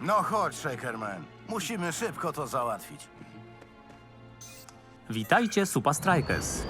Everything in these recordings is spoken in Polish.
No chodź, Shakerman. Musimy szybko to załatwić. Witajcie, Supa Strikers.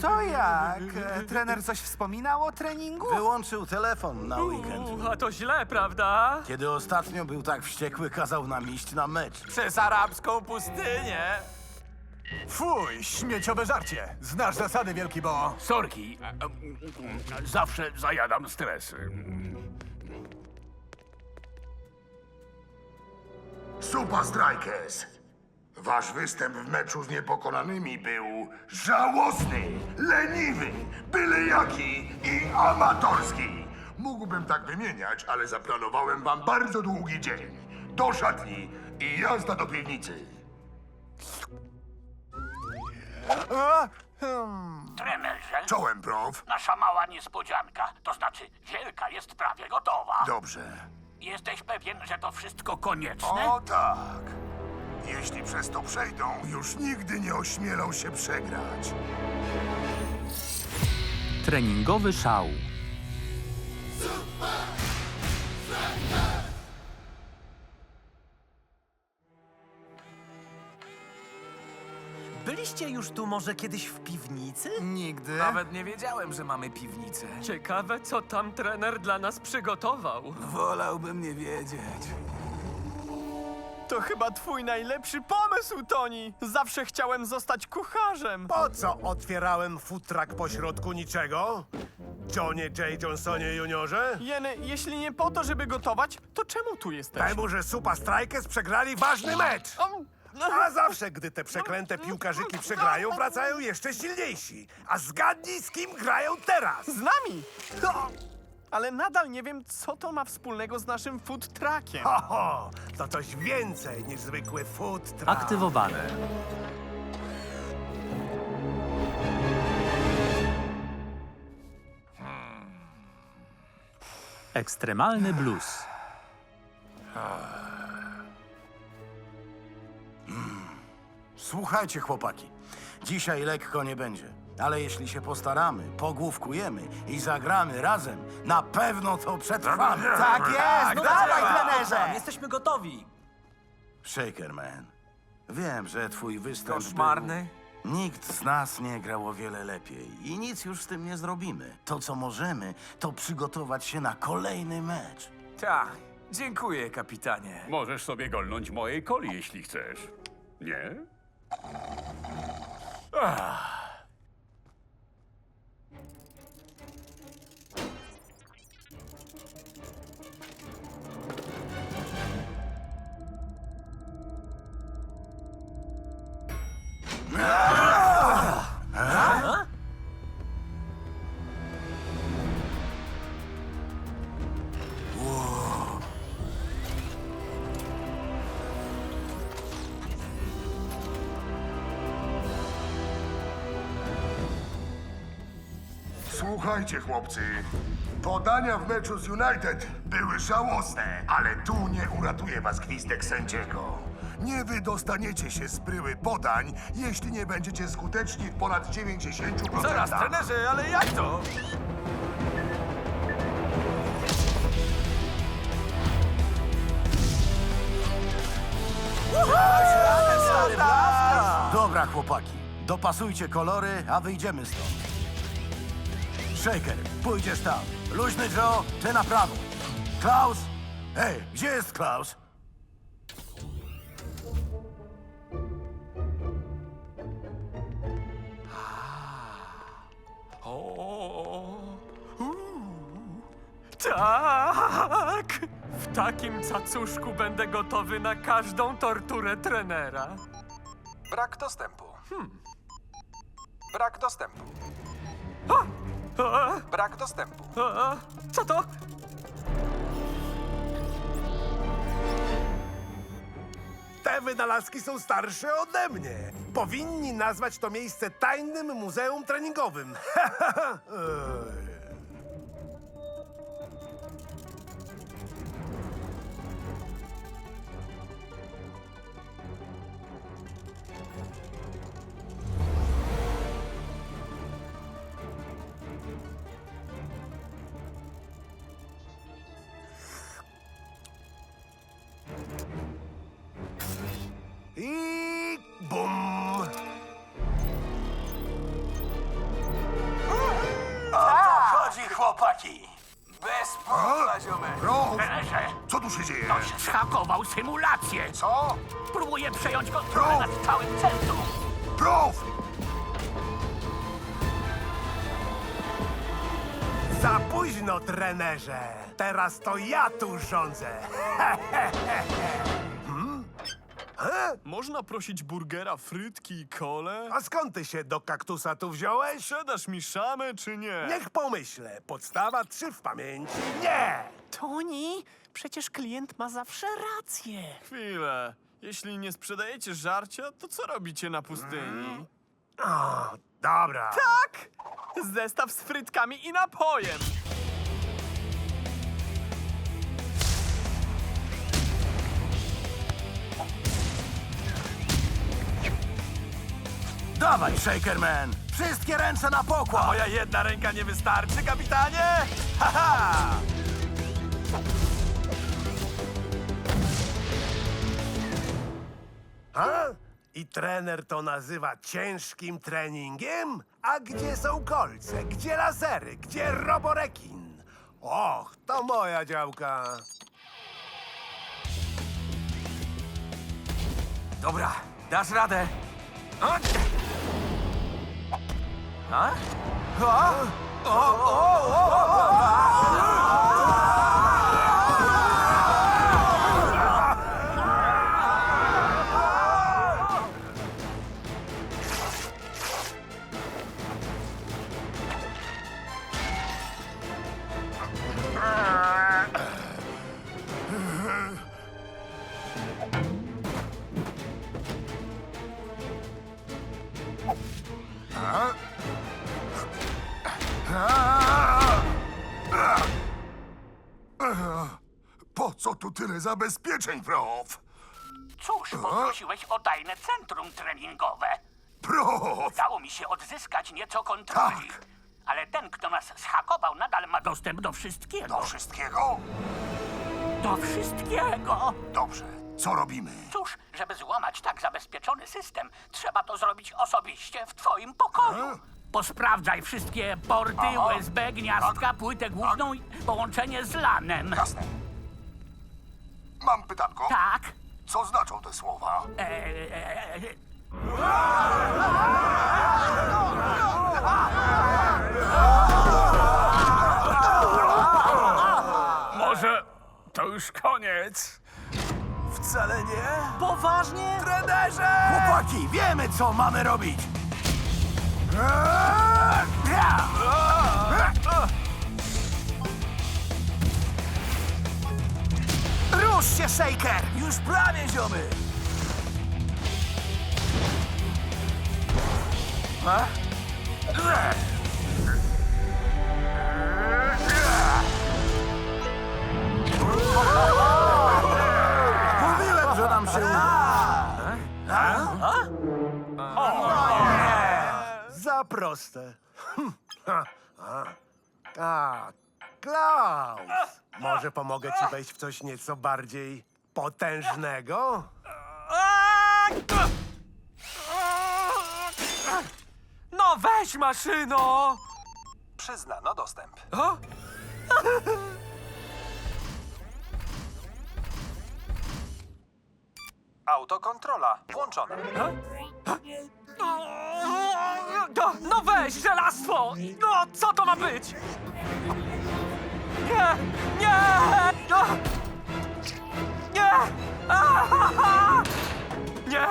To jak? E, Trener coś wspominał o treningu? Wyłączył telefon na weekend. Uuu, a to źle, prawda? Kiedy ostatnio był tak wściekły, kazał nam iść na mecz. Przez arabską pustynię. Fuj, śmieciowe żarcie. Znasz zasady, Wielki Bo. Sorki, a, a, a, zawsze zajadam stresy. Super Strikers! Wasz występ w meczu z niepokonanymi był żałosny, leniwy, byle jaki i amatorski. Mógłbym tak wymieniać, ale zaplanowałem wam bardzo długi dzień. Do szatni i jazda do piwnicy. Trenerze, Czołem, prof. nasza mała niespodzianka, to znaczy wielka, jest prawie gotowa. Dobrze. Jesteś pewien, że to wszystko konieczne? O tak. Jeśli przez to przejdą, już nigdy nie ośmielą się przegrać. Treningowy szał. Byliście już tu może kiedyś w piwnicy? Nigdy. Nawet nie wiedziałem, że mamy piwnicę. Ciekawe, co tam trener dla nas przygotował. Wolałbym nie wiedzieć. To chyba twój najlepszy pomysł, Toni! Zawsze chciałem zostać kucharzem! Po co otwierałem futrak pośrodku niczego? Johnie J. Johnsonie juniorze? Jeny, jeśli nie po to, żeby gotować, to czemu tu jesteś? Temu, że Supa Strikers przegrali ważny mecz! Am, A zawsze, gdy te przeklęte piłkarzyki przegrają, wracają jeszcze silniejsi. A zgadnij, z kim grają teraz! Z nami! Ale nadal nie wiem, co to ma wspólnego z naszym food truckiem. Ho, ho! To coś więcej niż zwykły food truck. Aktywowane. Ekstremalny blues. Słuchajcie, chłopaki. Dzisiaj lekko nie będzie. Ale jeśli się postaramy, pogłówkujemy i zagramy razem, na pewno to przetrwamy. Tak jest! No dawaj, Tam, trenerze! jesteśmy gotowi. Shakerman, wiem, że twój występ Koszmarny. Był... Nikt z nas nie grał o wiele lepiej i nic już z tym nie zrobimy. To, co możemy, to przygotować się na kolejny mecz. Tak. Dziękuję, kapitanie. Możesz sobie golnąć mojej coli, jeśli chcesz. Nie? ああ Słuchajcie, chłopcy. Podania w meczu z United były żałosne, ale tu nie uratuje was gwizdek sędziego. Nie wydostaniecie się z bryły podań, jeśli nie będziecie skuteczni w ponad 90%. Zaraz, trenerze, ale jak to? Dobra, chłopaki, dopasujcie kolory, a wyjdziemy stąd. Shaker, pójdziesz tam. Luźny Joe, ty na prawo. Klaus? Hej, gdzie jest Klaus? Tak! W takim cacuszku będę gotowy na każdą torturę trenera. Brak dostępu. Brak dostępu. A, Brak dostępu. a, co to? Te wynalazki są starsze ode mnie. Powinni nazwać to miejsce tajnym muzeum treningowym. symulację. Co? Próbuje przejąć kontrolę nad całym centrum. Prof! Za późno, trenerze! Teraz to ja tu rządzę! Można prosić burgera, frytki i kole? A skąd ty się do kaktusa tu wziąłeś? Sprzedasz mi szamę, czy nie? Niech pomyślę. Podstawa trzy w pamięci. Nie! Toni, przecież klient ma zawsze rację. Chwilę. Jeśli nie sprzedajecie żarcia, to co robicie na pustyni? O, dobra. Tak! Zestaw z frytkami i napojem! Dawaj, Shakerman! Wszystkie ręce na pokład! Moja jedna ręka nie wystarczy, kapitanie? Haha! A? I trener to nazywa ciężkim treningiem? A gdzie są kolce? Gdzie lasery? Gdzie roborekin? Och, to moja działka. Dobra, dasz radę. A? A? A? O, o, o, o, o! Po zabezpieczeń, prof? Cóż, poprosiłeś o tajne centrum treningowe. Prof! Udało mi się odzyskać nieco kontroli. Tak. Ale ten, kto nas zhakował, nadal ma dostęp do wszystkiego. Do wszystkiego? Do wszystkiego! Dobrze, co robimy? Cóż, żeby złamać tak zabezpieczony system, trzeba to zrobić osobiście w twoim pokoju. Posprawdzaj wszystkie porty, Aha. USB, gniazdka, płytę główną i połączenie z LANem. Jasne. Mam pytanko. Tak. Co znaczą te słowa? E, e, e, Może to już koniec? Wcale nie. Poważnie? Trenerze! Chłopaki, wiemy, co mamy robić! Rusz się, Shaker! Już prawie, ziomy! Mówiłem, że nam się uda. Za proste. Hm, a. A, Klaus! Może pomogę ci wejść w coś nieco bardziej potężnego? No weź maszyno! Przyznano dostęp. O? Autokontrola włączona. No, no weź, żelastwo! No, co to ma być? Nie! Nie! No! Nie! Nie!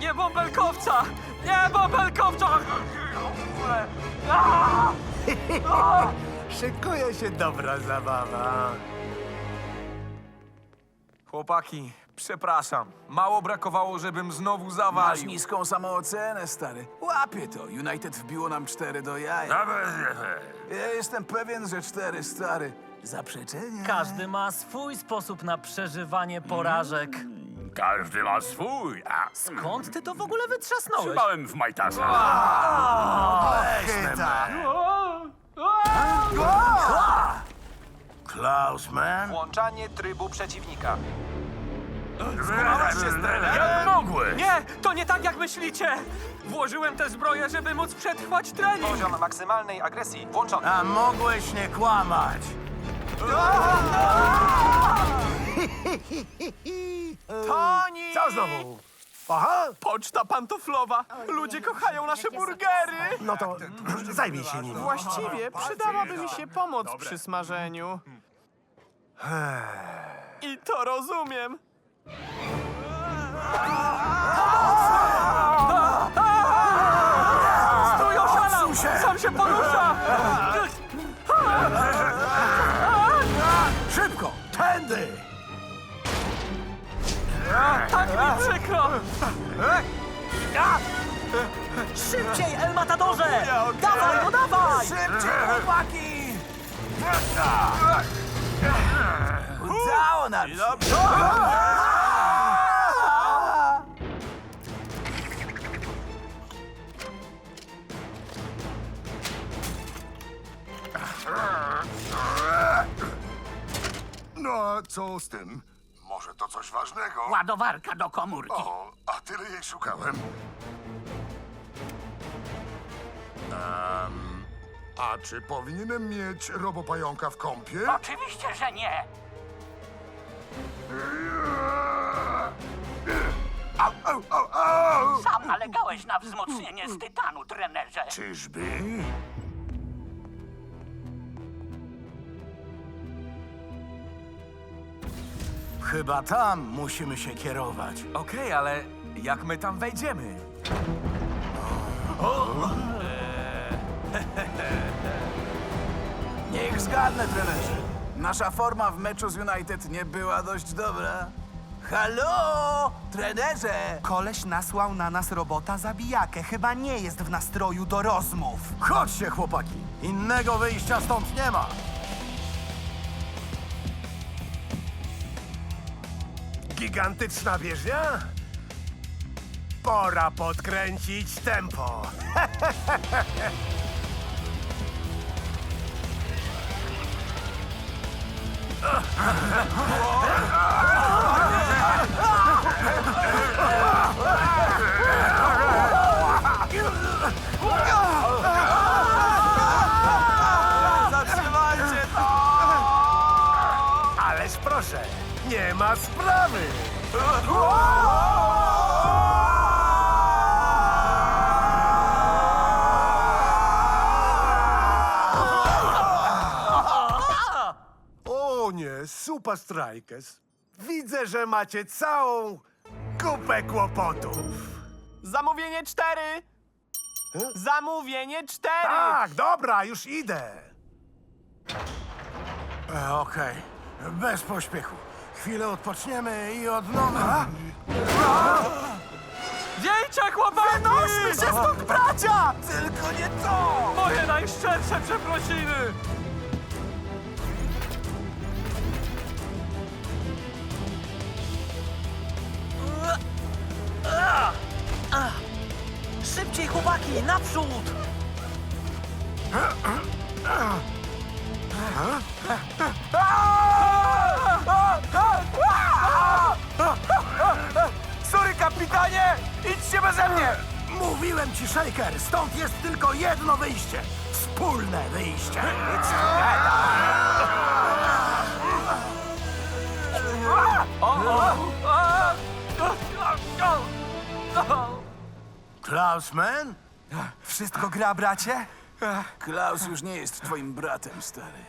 Nie bąbelkowca! Nie bąbelkowca! Szykuje się dobra zabawa. Chłopaki, przepraszam. Mało brakowało, żebym znowu Masz zawalił. niską samoocenę, stary. Łapie to. United wbiło nam cztery do jaja. Ja jestem pewien, że cztery, stary. Zaprzeczenie? Każdy ma swój sposób na przeżywanie porażek. Każdy ma swój. A, Skąd ty to w ogóle wytrzasnąłeś? trzymałem w majtasa. Klaus, man. Włączanie trybu przeciwnika. Jak mogłeś? Nie, to nie tak jak myślicie! Włożyłem tę zbroję, żeby móc przetrwać trening! Poziom maksymalnej agresji włączony. A mogłeś nie kłamać. Toni! Co znowu? Aha, Poczta pantoflowa! Ludzie kochają nasze burgery! no to zajmij się nim. Właściwie przydałaby mi się pomoc przy smażeniu. I to rozumiem. Stój, oszalał! Sam się porusza! Szybko, tędy! Tak mi przykro! Szybciej, El Matadorze! Dawaj, no dawaj! Szybciej, chłopaki! Udało nam się! No a co z tym? Może to coś ważnego? Ładowarka do komórki. O, a tyle jej szukałem. Em, a czy powinienem mieć robopająka w kąpie? Oczywiście, że nie. Au, au, au, au! Sam nalegałeś na wzmocnienie z tytanu, trenerze. Czyżby? Chyba tam musimy się kierować. Okej, ale jak my tam wejdziemy? Niech zgadnę, trenerze. Nasza forma w meczu z United nie była dość dobra. Halo, trenerze! Koleś nasłał na nas robota zabijakę. Chyba nie jest w nastroju do rozmów. Chodźcie, chłopaki. Innego wyjścia stąd nie ma. Gigantyczna bieżnia? Pora podkręcić tempo. nie ma sprawy. O nie, Super Strikers. Widzę, że macie całą kupę kłopotów. Zamówienie cztery! Zamówienie cztery! Tak, dobra, już idę. E, Okej, bez pośpiechu. Chwilę odpoczniemy i od nowa... Wiejcie, chłopaki! Wynośmy się stąd, bracia! Tylko nie to! Moje najszczersze przeprosiny! Szybciej, chłopaki, naprzód! Sorry, kapitanie! Idźcie beze mnie! Mówiłem ci, Shaker, stąd jest tylko jedno wyjście. Wspólne wyjście. Klausman? Wszystko gra, bracie? Klaus już nie jest twoim bratem, stary.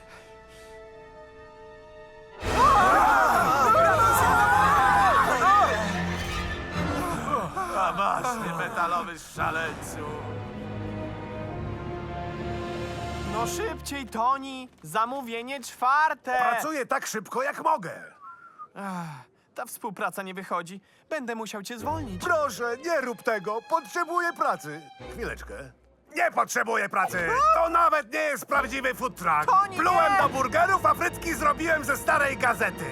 Metalowy szaleńcu. No szybciej, Toni! Zamówienie czwarte! Pracuję tak szybko, jak mogę. Ta współpraca nie wychodzi. Będę musiał cię zwolnić. Proszę, nie rób tego. Potrzebuję pracy. Chwileczkę. Nie potrzebuję pracy. To nawet nie jest prawdziwy food truck. Plułem nie! do burgerów, a frytki zrobiłem ze starej gazety.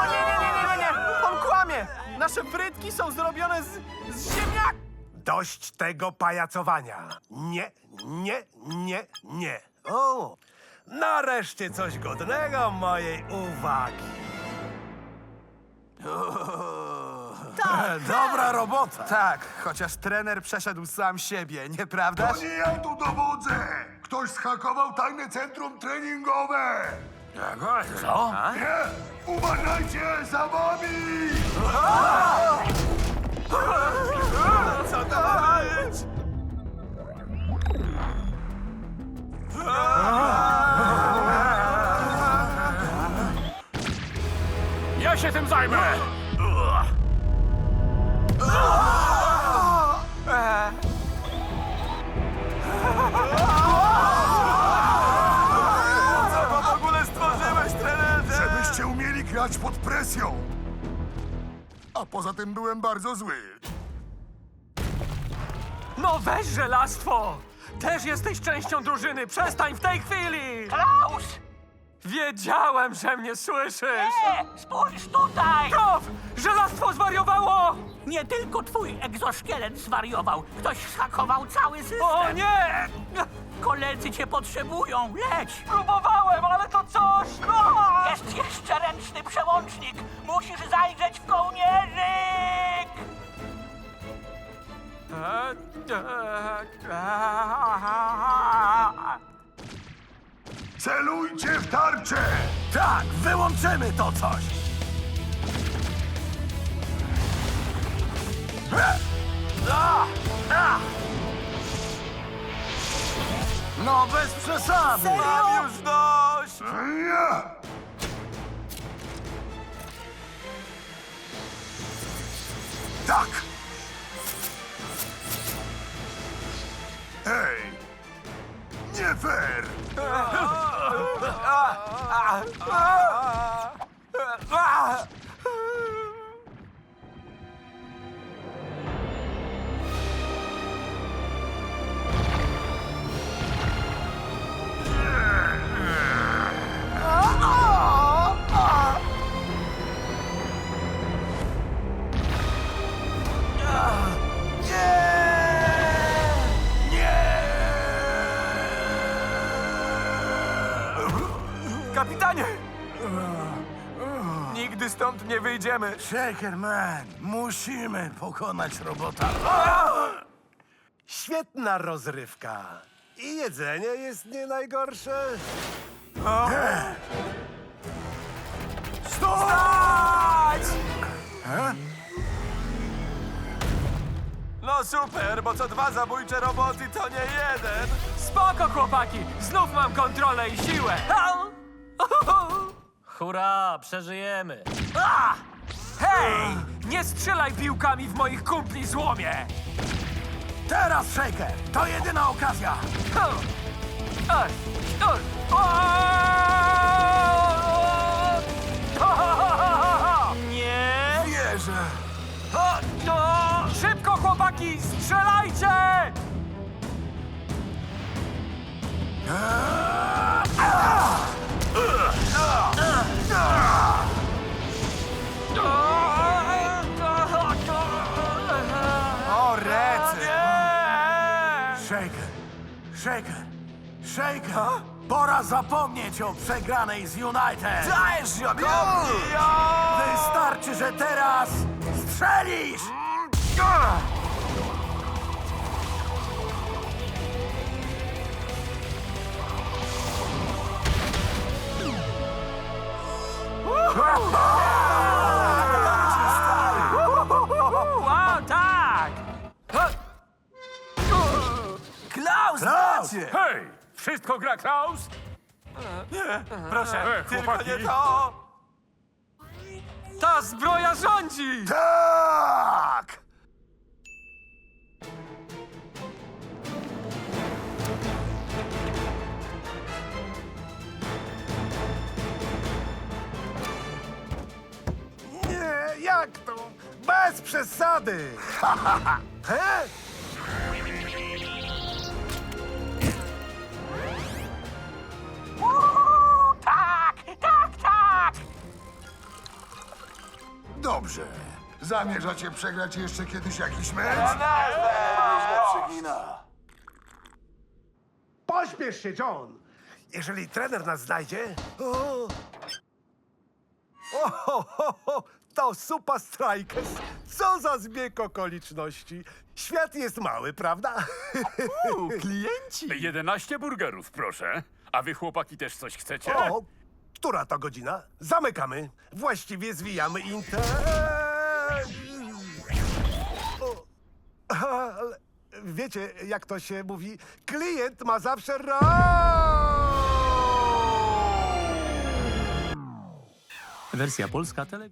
O nie, nie, nie! Nasze frytki są zrobione z, z ziemniak... Dość tego pajacowania. Nie, nie, nie, nie. O, nareszcie coś godnego mojej uwagi. Dobra robota. Tak, chociaż trener przeszedł sam siebie, nieprawdaż? To nie ja tu dowodzę! Ktoś zhakował tajne centrum treningowe! Co? Nie! Uważajcie za wami! Co to ma być? Ja się tym zajmę! Pod presją! A poza tym byłem bardzo zły. No weź żelastwo! Też jesteś częścią drużyny, przestań w tej chwili! Klaus! Wiedziałem, że mnie słyszysz! Nie! Spójrz tutaj! Prof! Żelastwo zwariowało! Nie tylko twój egzoszkielet zwariował. Ktoś zhakował cały system. O nie! Koledzy cię potrzebują. Leć! Próbowałem, ale to coś! O! Jest jeszcze ręczny przełącznik. Musisz zajrzeć w kołnierzyk! Celujcie w tarczę! Tak, wyłączymy to coś. No bez przesady. Mam już dość! Tak! Hej! Nie fair! Kapitanie! Nie wyjdziemy. Shaker Man, musimy pokonać robota. Świetna rozrywka. I jedzenie jest nie najgorsze. Stać! No super, bo co dwa zabójcze roboty to nie jeden. Spoko, chłopaki! Znów mam kontrolę i siłę! Hurra, przeżyjemy! A! Hej! Nie strzelaj piłkami w moich kumpli złomie! Teraz, Shaker, to jedyna okazja. Nie! Wierzę. O, no! Szybko, chłopaki! Strzelajcie! O, Shaker, Shaker, Shaker. Pora zapomnieć o przegranej z United. Dajesz, Jokowi! Wystarczy, że teraz strzelisz! Wow, Hej! Wszystko gra Klaus? Proszę, E, tylko chłopaki. nie to! Ta zbroja rządzi! Tak! Nie, jak to? Bez przesady! He? Dobrze. Zamierzacie przegrać jeszcze kiedyś jakiś mecz? Pośpiesz się, John! Jeżeli trener nas znajdzie... O, o, ho, ho, ho, To Supa Strikers. Co za zbieg okoliczności. Świat jest mały, prawda? Klienci! 11 burgerów, proszę. A wy chłopaki też coś chcecie? O, która to godzina? Zamykamy. Właściwie zwijamy inter... O, ale wiecie, jak to się mówi? Klient ma zawsze rację. Wersja polska tele...